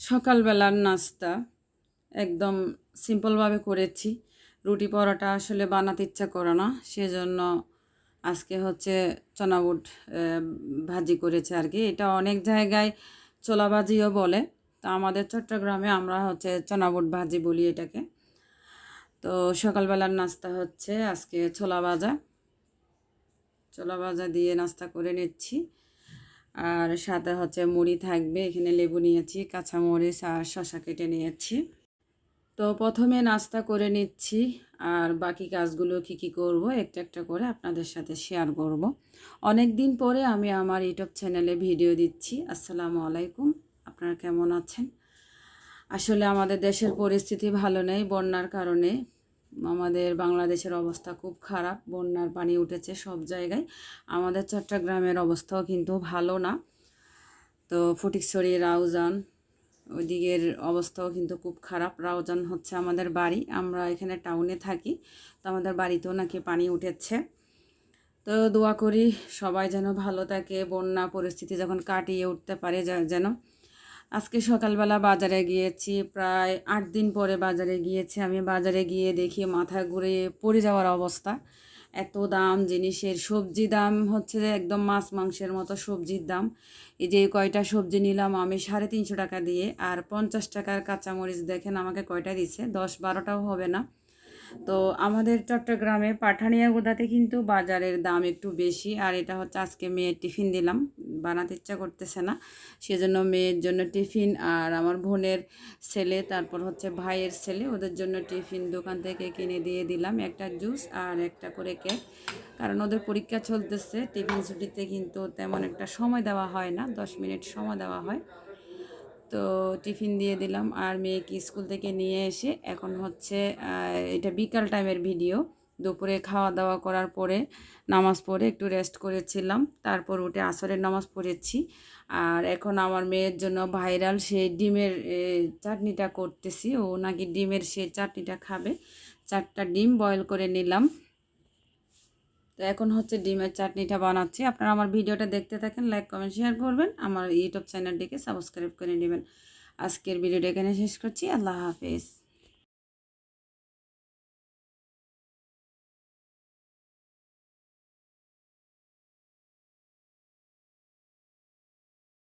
সকালবেলার নাস্তা একদম সিম্পলভাবে করেছি। রুটি পরোটা আসলে বানাতে ইচ্ছা করে না, সেজন্য আজকে হচ্ছে চনা বুট ভাজি করেছে আর কি। এটা অনেক জায়গায় ছোলা ভাজিও বলে, তো আমাদের চট্টগ্রামে আমরা হচ্ছে চনা বুট ভাজি বলি এটাকে। তো সকালবেলার নাস্তা হচ্ছে আজকে ছোলা ভাজা। ছোলা ভাজা দিয়ে নাস্তা করে নিচ্ছি। আর সাথে হচ্ছে মুড়ি থাকবে, এখানে লেবু নিয়েছি, কাঁচামরিচ আর শসা কেটে নিয়েছি। তো প্রথমে নাস্তা করে নিচ্ছি, আর বাকি কাজগুলো কি কি করব একটা একটা করে আপনাদের সাথে শেয়ার করব। অনেক দিন পরে আমি আমার ইউটিউব চ্যানেলে ভিডিও দিচ্ছি। আসসালামু আলাইকুম, আপনারা কেমন আছেন? আসলে আমাদের দেশের পরিস্থিতি ভালো নেই, বন্যার কারণে। আমাদের বাংলাদেশের অবস্থা খুব খারাপ, বন্যার পানি উঠেছে সব জায়গায়। আমাদের চট্টগ্রামের অবস্থাও কিন্তু ভালো না। তো ফটিকছড়ি, রাউজান, ওইদিকের অবস্থাও কিন্তু খুব খারাপ। রাউজান হচ্ছে আমাদের বাড়ি, আমরা এখানে টাউনে থাকি, তো আমাদের বাড়িতেও নাকি পানি উঠেছে। তো দোয়া করি সবাই যেন ভালো থাকে, বন্যা পরিস্থিতি যখন কাটিয়ে উঠতে পারে যেন আজকে সকালবেলা বাজারে গিয়েছি, প্রায় আট দিন পরে বাজারে গিয়েছি। আমি বাজারে গিয়ে দেখি মাথা ঘুরে পড়ে যাওয়ার অবস্থা। এত দাম, জিনিসের সবজি দাম হচ্ছে যে একদম মাছ মাংসের মতো সবজির দাম। এই যে কয়টা সবজি নিলাম আমি সাড়ে তিনশো টাকা দিয়ে, আর পঞ্চাশ টাকার কাঁচামরিচ দেখেন আমাকে কয়টা দিচ্ছে দশ বারোটাও হবে না। তো আমাদের চট্টগ্রামে পাঠানিয়া গোদাতে কিন্তু বাজারের দাম একটু বেশি, আর এটা হচ্ছে আজকে মেয়ের টিফিন দিলাম, বানাতে ইচ্ছা করতেছে না। সেজন্য মেয়ের জন্য টিফিন, আর আমার বোনের ছেলে, তারপর হচ্ছে ভাইয়ের ছেলে, ওদের জন্য টিফিন দোকান থেকে কিনে দিয়ে দিলাম একটা জুস আর একটা করে কেক। কারণ ওদের পরীক্ষা চলতেছে, টিফিন ছুটিতে কিন্তু তেমন একটা সময় দেওয়া হয় না, দশ মিনিট সময় দেওয়া হয়। তো টিফিন দিয়ে দিলাম। আর মেয়েকে স্কুল থেকে নিয়ে এসে এখন হচ্ছে এটা বিকাল টাইমের ভিডিও। দুপুরে খাওয়া দাওয়া করার পরে নামাজ পড়ে একটু রেস্ট করেছিলাম। তারপর উঠে আসরের নামাজ পড়েছি। আর এখন আমার মেয়ের জন্য ভাইরাল সেই ডিমের চাটনিটা করতেছি। ও নাকি ডিমের সেই চাটনিটা খাবে। চারটা ডিম বয়েল করে নিলাম। তো এখন হচ্ছে ডিমের চাটনিটা বানাচ্ছি। আপনারা আমার ভিডিওটা দেখতে থাকেন লাইক কমেন্ট শেয়ার করবেন। আমার ইউটিউব চ্যানেলটিকে সাবস্ক্রাইব করে নেবেন। আজকের ভিডিওটা এখানে শেষ করছি। আল্লাহ হাফেজ।